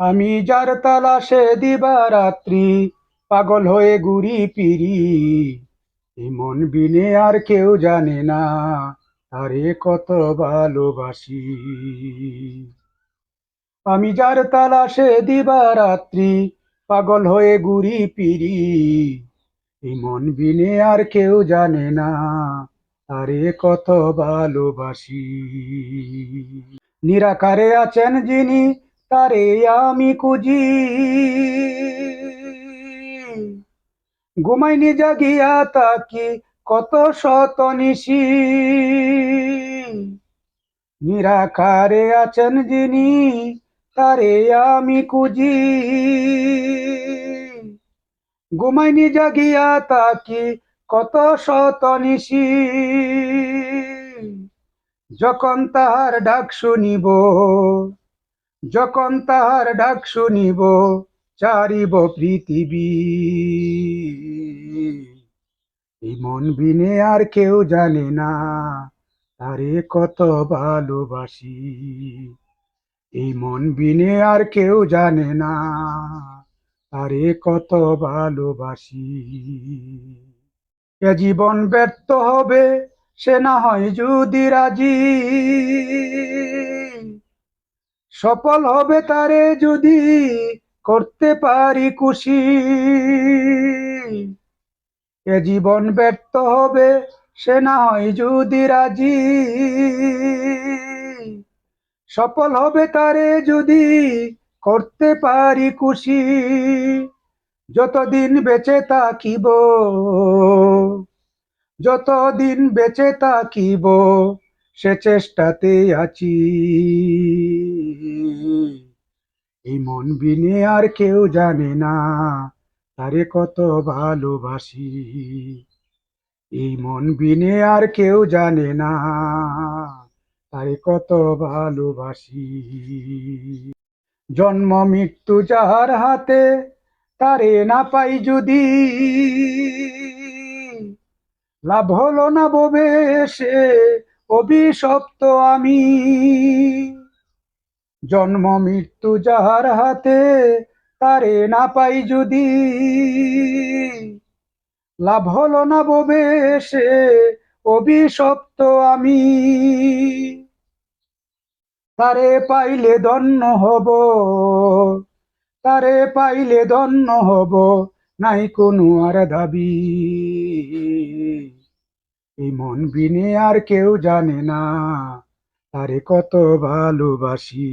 আমি যার তালাশে দিবারাত্রি পাগল হয়ে ঘুরি পিরি মন বিনে আর কেউ জানে না তারে কত ভালোবাসি। আমি যার তালাশে দিবারাত্রি পাগল হয়ে ঘুরি পিরি মন বিনে আর কেউ জানে না তারে কত ভালোবাসি। নিরাকারে আছেন যিনি তারে আমি খুঁজি। ঘুমাইনি জাগিয়া তাকি কত শত নিশি। নিরাকারে আছেন যিনি, তারে আমি খুঁজি। ঘুমাইনি জাগিয়া তাকি কত শত নিশি। যখন তাহার ডাক শুনিব যখন তাহার ডাক শুনিব, চারিব পৃথিবী। এই মন বিনে আর কেউ জানে না, তারে কত ভালোবাসি। এই মন বিনে আর কেউ জানে না, তারে কত ভালোবাসি। এ জীবন ব্যর্থ হবে, সে না হয় যদি রাজি। সফল হবে তারে যদি করতে পারি খুশি। এ জীবন ব্যর্থ হবে, সে না হয় যদি রাজি। সফল হবে তারে যদি করতে পারি খুশি, যতদিন বেঁচে থাকিব, যতদিন বেঁচে থাকিব সে চেষ্টাতে আছি। এই মন বিনে আর কেউ জানে না, তারে কত ভালোবাসি। এই মন বিনে আর কেউ জানে না, তারে কত ভালোবাসি। জন্ম মৃত্যু যাহার হাতে, তারে না পাই যদি। লাভ হলো না ববে সে অভিশপ্ত আমি। জন্ম, মৃত্যু যাহার হাতে, তারে না পাই যদি। লাভ হলো না ববে সে অভিশপ্ত আমি। তারে পাইলে ধন্য হব, তারে পাইলে ধন্য হব, নাই কোনো আর দাবি। এই মন বিনে আর কেউ জানে না, তারে কত ভালোবাসি।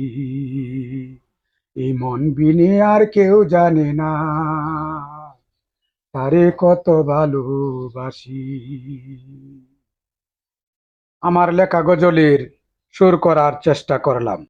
এই মন বিনে আর কেউ জানে না, তারে কত ভালোবাসি। আমার লেখা গজলের সুর করার চেষ্টা করলাম।